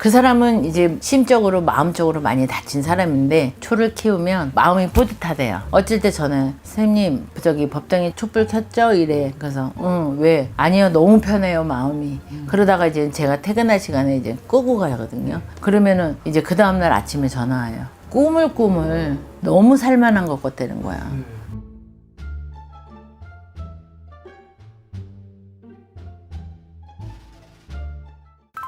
그 사람은 이제 심적으로 마음적으로 많이 다친 사람인데 초를 키우면 마음이 뿌듯하대요. 어쩔 때 저는 선생님 저기 법당에 촛불 켰죠? 이래. 그래서 응 왜? 아니요 너무 편해요 마음이. 그러다가 이제 제가 퇴근할 시간에 이제 끄고 가거든요. 그러면은 이제 그 다음날 아침에 전화 와요. 꿈을 너무 살만한 것 같다는 거야.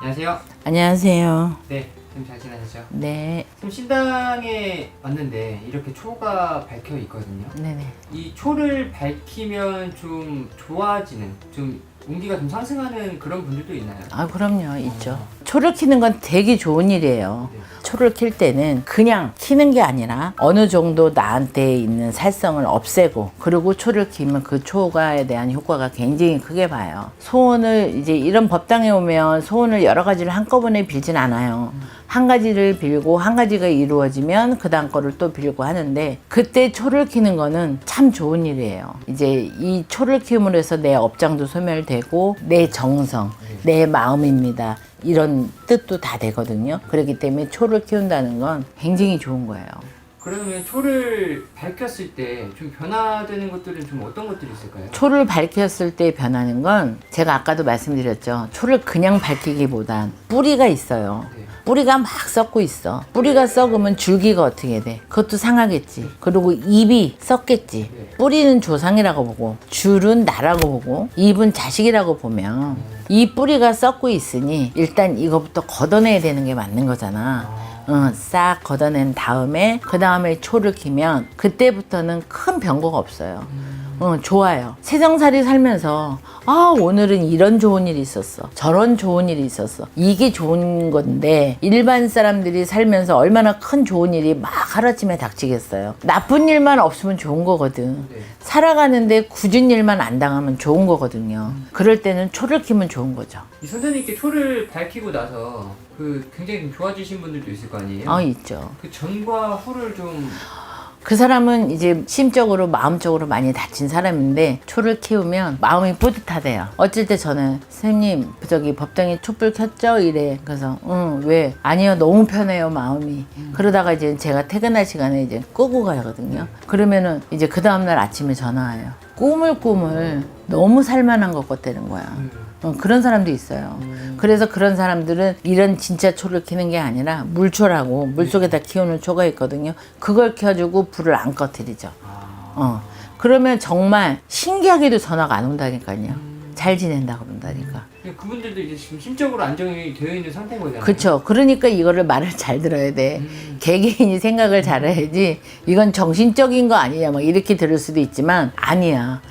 안녕하세요. 안녕하세요. 네, 좀잘 지내셨죠? 네, 지금 신당에 왔는데 이렇게 초가 밝혀 있거든요. 네네. 이 초를 밝히면 좀 좋아지는, 좀 운기가 좀 상승하는 그런 분들도 있나요? 아, 그럼요, 있죠. 초를 키는 건 되게 좋은 일이에요. 네. 초를 킬 때는 그냥 키는 게 아니라 어느 정도 나한테 있는 살성을 없애고 그리고 초를 키면 그 초가에 대한 효과가 굉장히 크게 봐요. 소원을 이제 이런 법당에 오면 소원을 여러 가지를 한꺼번에 빌진 않아요. 한 가지를 빌고 한 가지가 이루어지면 그 다음 거를 또 빌고 하는데 그때 초를 키는 거는 참 좋은 일이에요. 이제 이 초를 키움으로 해서 내 업장도 소멸되고 내 정성, 내 마음입니다. 이런 뜻도 다 되거든요. 그렇기 때문에 초를 키운다는 건 굉장히 좋은 거예요. 그러면 초를 밝혔을 때 좀 변화되는 것들은 좀 어떤 것들이 있을까요? 초를 밝혔을 때 변하는 건 제가 아까도 말씀드렸죠. 초를 그냥 밝히기보단 뿌리가 있어요. 네. 뿌리가 막 썩고 있어. 뿌리가 썩으면 줄기가 어떻게 돼? 그것도 상하겠지. 그리고 잎이 썩겠지. 뿌리는 조상이라고 보고, 줄은 나라고 보고, 잎은 자식이라고 보면, 이 뿌리가 썩고 있으니, 일단 이거부터 걷어내야 되는 게 맞는 거잖아. 어, 싹 걷어낸 다음에, 그 다음에 초를 키면, 그때부터는 큰 변고가 없어요. 어, 좋아요. 세상살이 살면서, 아, 오늘은 이런 좋은 일이 있었어. 저런 좋은 일이 있었어. 이게 좋은 건데, 일반 사람들이 살면서 얼마나 큰 좋은 일이 막 하루아침에 닥치겠어요. 나쁜 일만 없으면 좋은 거거든. 네. 살아가는데 굳은 일만 안 당하면 좋은 거거든요. 그럴 때는 초를 키면 좋은 거죠. 이 선생님께 초를 밝히고 나서 그 굉장히 좀 좋아지신 분들도 있을 거 아니에요? 어, 있죠. 그 전과 후를 좀 그 사람은 이제 심적으로 마음적으로 많이 다친 사람인데 초를 키우면 마음이 뿌듯하대요. 어쩔 때 저는 선생님 저기 법당에 촛불 켰죠? 이래. 그래서 응 왜? 아니요 너무 편해요 마음이. 그러다가 이제 제가 퇴근할 시간에 이제 끄고 가거든요. 그러면은 이제 그 다음날 아침에 전화 와요. 꿈을 꿈을 너무 살만한 것 같다는 거야. 어, 그런 사람도 있어요. 그래서 그런 사람들은 이런 진짜 초를 키는 게 아니라 물초라고 물 속에다 키우는 초가 있거든요. 그걸 켜주고 불을 안 꺼뜨리죠. 어. 그러면 정말 신기하게도 전화가 안 온다니까요. 잘 지낸다 그런다니까. 그분들도 이제 지금 심적으로 안정이 되어 있는 상태인 거잖아요. 그쵸. 그러니까 이거를 말을 잘 들어야 돼. 개개인이 생각을 잘해야지 이건 정신적인 거 아니냐 막 이렇게 들을 수도 있지만 아니야.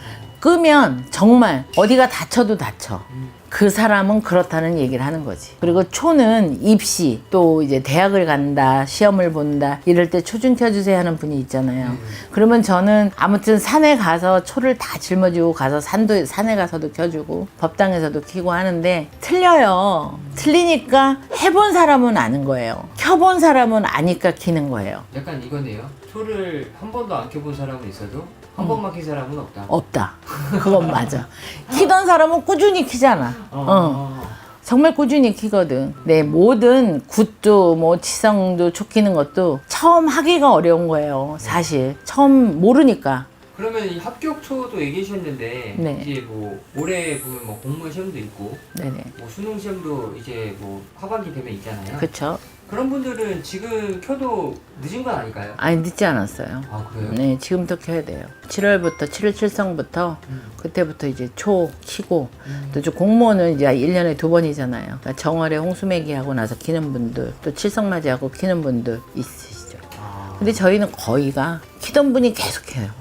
끄면 정말 어디가 다쳐도 다쳐. 그 사람은 그렇다는 얘기를 하는 거지. 그리고 초는 입시 또 이제 대학을 간다, 시험을 본다 이럴 때 초 좀 켜주세요 하는 분이 있잖아요. 그러면 저는 아무튼 산에 가서 초를 다 짊어지고 가서 산도 산에 가서도 켜주고 법당에서도 켜고 하는데 틀려요. 틀리니까 해본 사람은 아는 거예요. 켜본 사람은 아니까 키는 거예요. 약간 이거네요. 초를 한 번도 안 켜본 사람은 있어도 한 번만 킨 사람은 없다. 없다. 그건 맞아. 키던 사람은 꾸준히 키잖아. 어. 정말 꾸준히 키거든. 네, 모든 굿도 뭐 치성도 초 키는 것도 처음 하기가 어려운 거예요. 사실. 처음 모르니까. 그러면 이 합격 초도 얘기해 주셨는데 네. 이제 뭐 올해 보면 뭐 공무원 시험도 있고 네네. 뭐 수능 시험도 이제 뭐 하반기 되면 있잖아요. 그쵸. 그런 분들은 지금 켜도 늦은 건 아닐까요? 아니, 늦지 않았어요. 아 그래요? 네, 지금부터 켜야 돼요. 7월부터 7월 칠성부터 그때부터 이제 초 키고 또저 공무원은 이제 1년에 두 번이잖아요. 그러니까 정월에 홍수매기 하고 나서 키는 분들 또 칠성맞이 하고 키는 분들 있으시죠. 아, 근데 저희는 거의가 키던 분이 계속 켜요.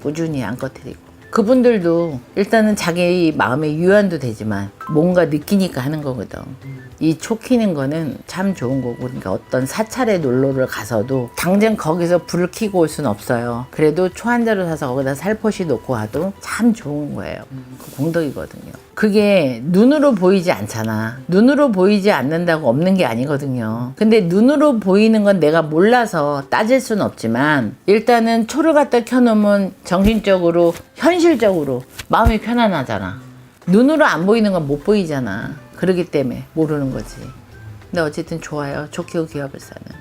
꾸준히 안 꺼뜨리고. 그분들도 일단은 자기 마음의 유한도 되지만 뭔가 느끼니까 하는 거거든. 이 초 키는 거는 참 좋은 거고 그러니까 어떤 사찰에 놀러를 가서도 당장 거기서 불을 켜고 올 수는 없어요. 그래도 초한 자루 사서 거기다 살포시 놓고 와도 참 좋은 거예요. 그 공덕이거든요. 그게 눈으로 보이지 않잖아. 눈으로 보이지 않는다고 없는 게 아니거든요. 근데 눈으로 보이는 건 내가 몰라서 따질 수는 없지만 일단은 초를 갖다 켜놓으면 정신적으로 현실적으로 마음이 편안하잖아. 눈으로 안 보이는 건 못 보이잖아. 그러기 때문에 모르는 거지. 근데 어쨌든 좋아요. 좋게 기업을 사는.